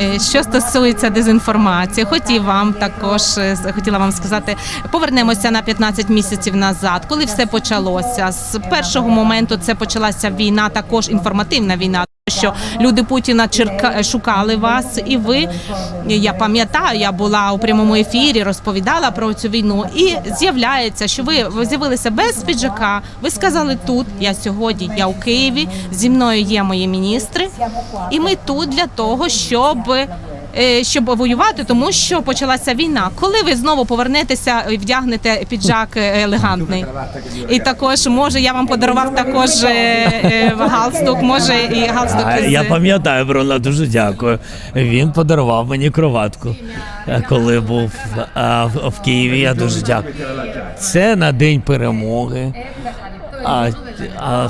Е, Що стосується дезінформації, хотів вам також е, хотіла вам сказати, повернемося на 15 місяців назад, коли все почалося. З першого моменту це почалася війна, також інформативна війна. Що люди Путіна черка шукали вас, і ви я пам'ятаю, я була у прямому ефірі, розповідала про цю війну. І з'являється, що ви, ви з'явилися без піджака. Ви сказали тут. Я сьогодні, я у Києві. Зі мною є мої міністри, і ми тут для того, щоб. Е, Щоб воювати, тому що почалася війна. Коли ви знову повернетеся і вдягнете піджак е, елегантний, і також може я вам подарував також е, галстук, може і галстук із Я пам'ятаю, Бруно, дуже дякую. Він подарував мені кроватку, коли був в Києві. Я дуже дякую. Це на день перемоги. А, а,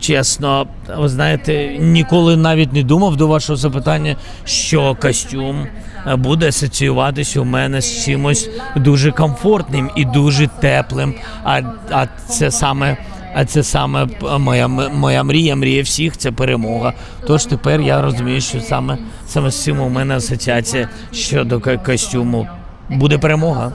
чесно, ви знаєте, ніколи навіть не думав до вашого запитання, що костюм буде асоціюватися у мене з чимось дуже комфортним і дуже теплим. А, а це саме. А це саме моя моя мрія, мрія всіх це перемога. Тож тепер я розумію, що саме саме з цим у мене асоціація щодо костюму буде перемога.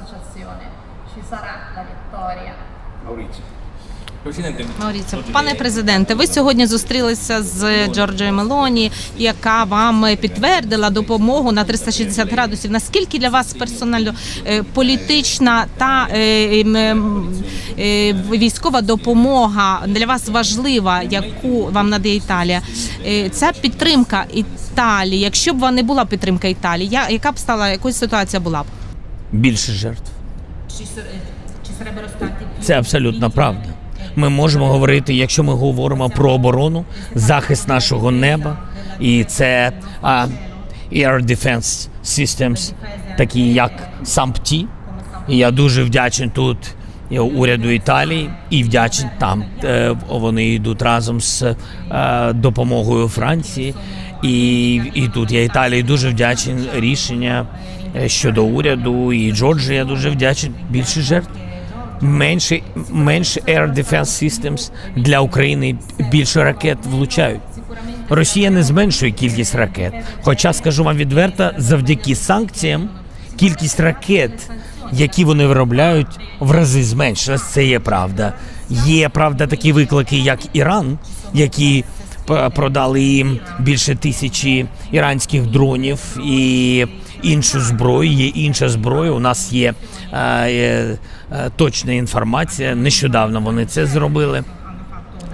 Пане президенте, ви сьогодні зустрілися з Джорджою Мелоні, яка вам підтвердила допомогу на 360 градусів. Наскільки для вас персонально е, політична та е, ем, е, військова допомога для вас важлива, яку вам надає Італія? Ця підтримка Італії, якщо б вона не була підтримка Італії, яка б стала якась ситуація була б? Більше жертв. Це абсолютно правда. Ми можемо говорити, якщо ми говоримо про оборону, захист нашого неба, і це а, Air Defense Systems, такі як САМПТІ. І я дуже вдячний тут уряду Італії і вдячний там. Е, Вони йдуть разом з е, допомогою Франції. І, і тут я Італії дуже вдячний рішення е, щодо уряду. І Джорджі я дуже вдячний. Більше жертв менше, менше Air Defense Systems для України більше ракет влучають. Росія не зменшує кількість ракет. Хоча скажу вам відверто, завдяки санкціям кількість ракет, які вони виробляють, в рази зменшилась. Це є правда. Є правда такі виклики, як Іран, які продали їм більше тисячі іранських дронів і іншу зброю. Є інша зброя. У нас є е, е, точна інформація. Нещодавно вони це зробили.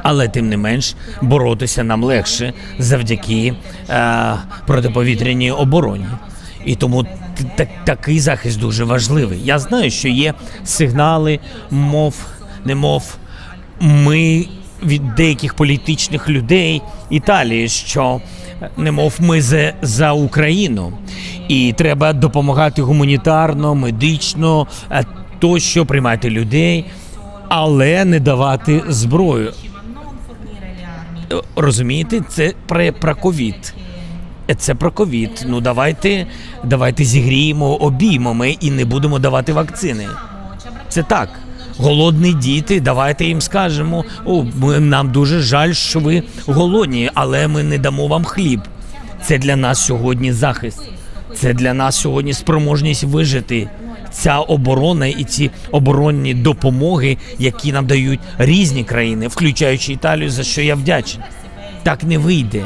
Але тим не менш боротися нам легше завдяки е, протиповітряній обороні. І тому так, такий захист дуже важливий. Я знаю, що є сигнали, мов немов ми від деяких політичних людей Італії, що е, немов ми за, за Україну, і треба допомагати гуманітарно, медично, е, тощо приймати людей, але не давати зброю. Розумієте, це про, про ковід. Це про ковід. Ну давайте, давайте зігріємо обіймами і не будемо давати вакцини. Це так. Голодні діти, давайте їм скажемо: о, ми, нам дуже жаль, що ви голодні, але ми не дамо вам хліб. Це для нас сьогодні захист. Це для нас сьогодні спроможність вижити. Ця оборона і ці оборонні допомоги, які нам дають різні країни, включаючи Італію, за що я вдячний. Так не вийде.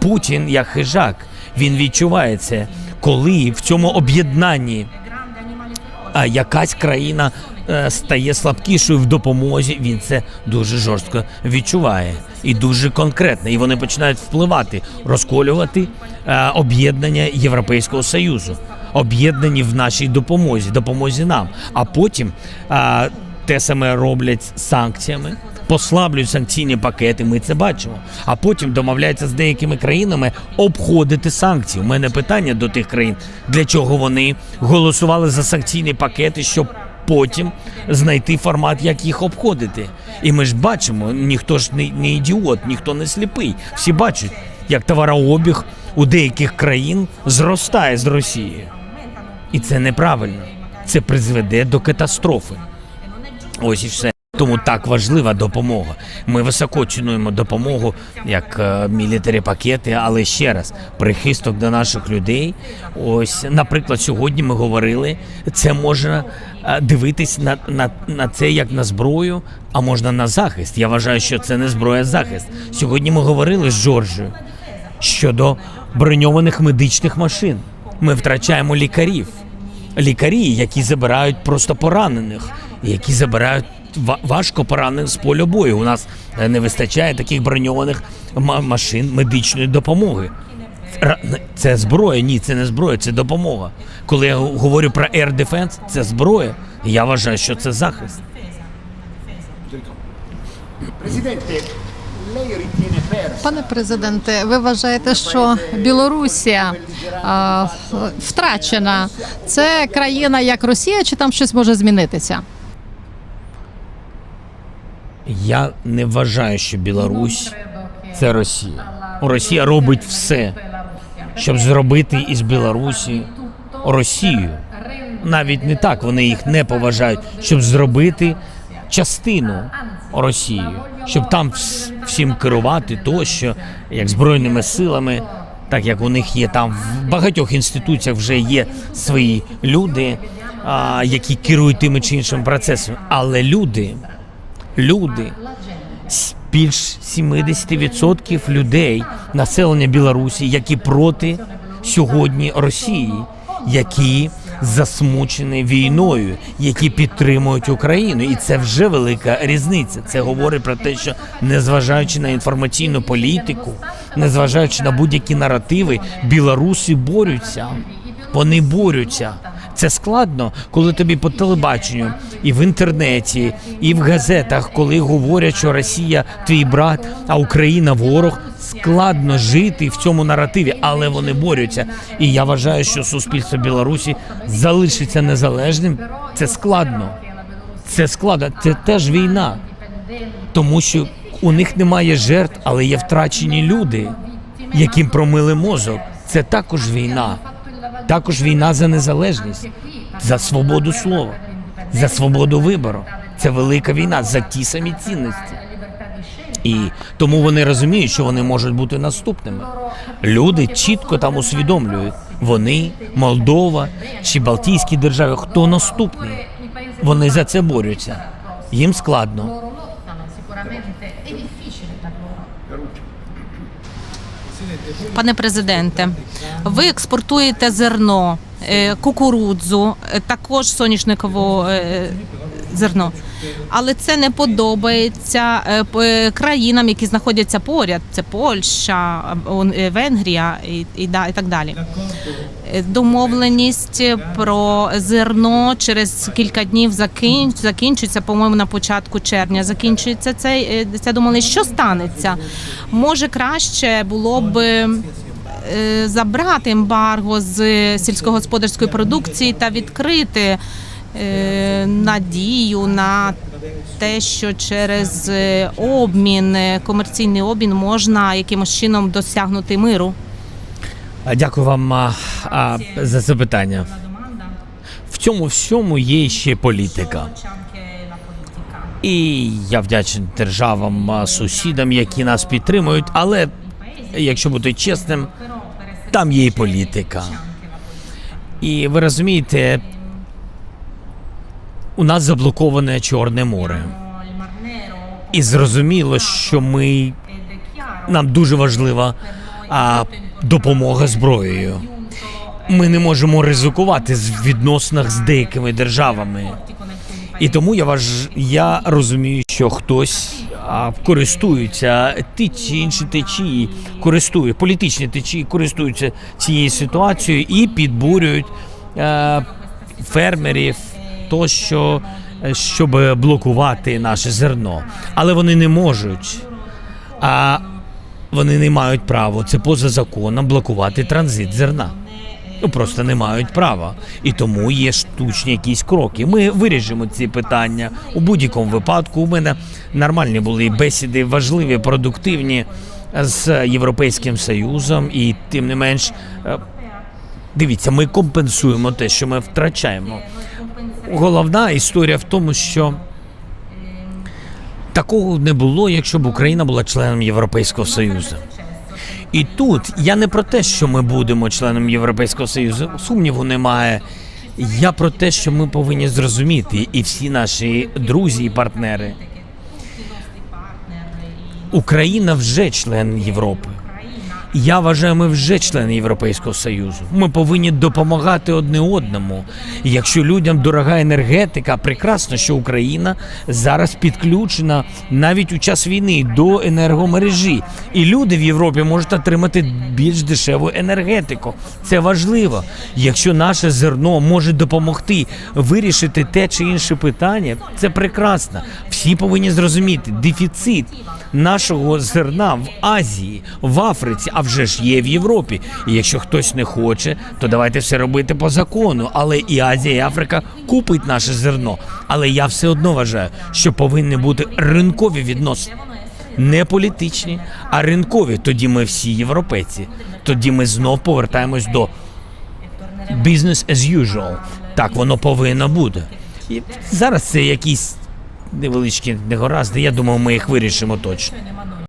Путін як хижак. Він відчуває це, коли в цьому об'єднанні якась країна е, стає слабкішою в допомозі, він це дуже жорстко відчуває і дуже конкретно. І вони починають впливати, розколювати е, об'єднання Європейського союзу, об'єднані в нашій допомозі, допомозі нам. А потім е, те саме роблять санкціями. Послаблюють санкційні пакети, ми це бачимо. А потім домовляються з деякими країнами обходити санкції. У мене питання до тих країн, для чого вони голосували за санкційні пакети, щоб потім знайти формат, як їх обходити. І ми ж бачимо, ніхто ж не, не ідіот, ніхто не сліпий. Всі бачать, як товарообіг у деяких країн зростає з Росією. І це неправильно. Це призведе до катастрофи. Ось і все. Тому так важлива допомога. Ми високо цінуємо допомогу як е, мілітарі пакети, але ще раз прихисток до наших людей. Ось, наприклад, сьогодні ми говорили, це можна е, дивитись на, на, на це як на зброю, а можна на захист. Я вважаю, що це не зброя, а захист. Сьогодні ми говорили з Джорджією щодо броньованих медичних машин. Ми втрачаємо лікарів. Лікарі, які забирають просто поранених, які забирають важко поранених з поля бою. У нас е, не вистачає таких броньованих ма- машин медичної допомоги. Це зброя, ні, це не зброя, це допомога. Коли я говорю про Air Defense, це зброя. Я вважаю, що це захист. Пане президенте, ви вважаєте, що Білорусія а, втрачена? Це країна як Росія, чи там щось може змінитися? Я не вважаю, що Білорусь це Росія. Росія робить все, щоб зробити із Білорусі Росію. Навіть не так вони їх не поважають, щоб зробити частину Росії, щоб там всім керувати тощо, як збройними силами, так як у них є там в багатьох інституціях вже є свої люди, які керують тими чи іншими процесами. Але люди, люди, більш 70% людей населення Білорусі, які проти сьогодні Росії, які засмучені війною, які підтримують Україну, і це вже велика різниця. Це говорить про те, що незважаючи на інформаційну політику, незважаючи на будь-які наративи, білоруси борються. Вони борються. Це складно, коли тобі по телебаченню і в інтернеті, і в газетах, коли говорять, що Росія твій брат, а Україна ворог. Складно жити в цьому наративі, але вони борються. І я вважаю, що суспільство Білорусі залишиться незалежним. Це складно. Це складно. Це теж війна, тому що у них немає жертв, але є втрачені люди, яким промили мозок. Це також війна. Також війна за незалежність, за свободу слова, за свободу вибору. Це велика війна за ті самі цінності. І тому вони розуміють, що вони можуть бути наступними. Люди чітко там усвідомлюють. Вони, Молдова чи Балтійські держави, хто наступний. Вони за це борються. Їм складно. Пане президенте, ви експортуєте зерно, е, кукурудзу, е, також соняшникове е, зерно. Але це не подобається е, країнам, які знаходяться поряд. Це Польща, е, Венгрія і, так далі. Е, Домовленість про зерно через кілька днів закін... закінчується, по-моєму, на початку червня. Закінчується цей е, ця домовленість. Що станеться? Може краще було б. е, Забрати ембарго з сільськогосподарської продукції та відкрити е, надію на те, що через е, обмін, е, комерційний обмін можна якимось чином досягнути миру. Дякую вам а, а, за запитання. В цьому всьому є ще політика. І я вдячний державам, сусідам, які нас підтримують. Але якщо бути чесним, там є і політика. І ви розумієте, у нас заблоковане Чорне море. І зрозуміло, що ми нам дуже важлива а, допомога зброєю. Ми не можемо ризикувати в відносинах з деякими державами. І тому я важ... я розумію, що хтось а, користується ті чи інші течії, користує політичні течії, користуються цією ситуацією і підбурюють е, фермерів тощо, е, щоб блокувати наше зерно. Але вони не можуть. А вони не мають права. Це поза законом блокувати транзит зерна. Ну просто не мають права. І тому є штучні якісь кроки. Ми вирішимо ці питання у будь-якому випадку. У мене нормальні були бесіди, важливі, продуктивні з Європейським Союзом, і тим не менш. Дивіться, ми компенсуємо те, що ми втрачаємо. Головна історія в тому, що Такого не було, якщо б Україна була членом Європейського Союзу. І тут я не про те, що ми будемо членом Європейського Союзу, сумніву немає. Я про те, що ми повинні зрозуміти, і всі наші друзі і партнери. Україна вже член Європи. Я вважаю, ми вже члени Європейського Союзу. Ми повинні допомагати одне одному. Якщо людям дорога енергетика, прекрасно, що Україна зараз підключена навіть у час війни до енергомережі. І люди в Європі можуть отримати більш дешеву енергетику. Це важливо. Якщо наше зерно може допомогти вирішити те чи інше питання, це прекрасно. Всі повинні зрозуміти дефіцит нашого зерна в Азії, в Африці, а вже ж є в Європі. І якщо хтось не хоче, то давайте все робити по закону. Але і Азія, і Африка купить наше зерно. Але я все одно вважаю, що повинні бути ринкові відносини. Не політичні, а ринкові. Тоді ми всі європейці. Тоді ми знов повертаємось до business as usual. Так воно повинно бути. І зараз це якісь невеличкі негаразди. Я думаю, ми їх вирішимо точно.